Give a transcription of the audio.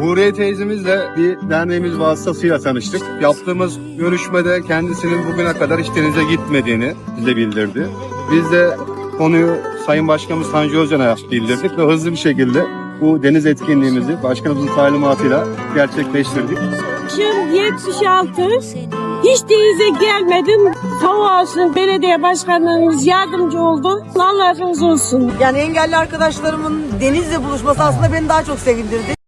Huriye teyzemizle bir derneğimiz vasıtasıyla tanıştık. Yaptığımız görüşmede kendisinin bugüne kadar hiç denize gitmediğini bize bildirdi. Biz de konuyu Sayın Başkanımız Tanju Özcan'a bildirdik ve hızlı bir şekilde bu deniz etkinliğimizi başkanımızın talimatıyla gerçekleştirdik. Yaşım 76. Hiç denize gelmedim. Sağ olsun belediye başkanlarımız yardımcı oldu. Allah razı olsun. Yani engelli arkadaşlarımın denizle buluşması aslında beni daha çok sevindirdi.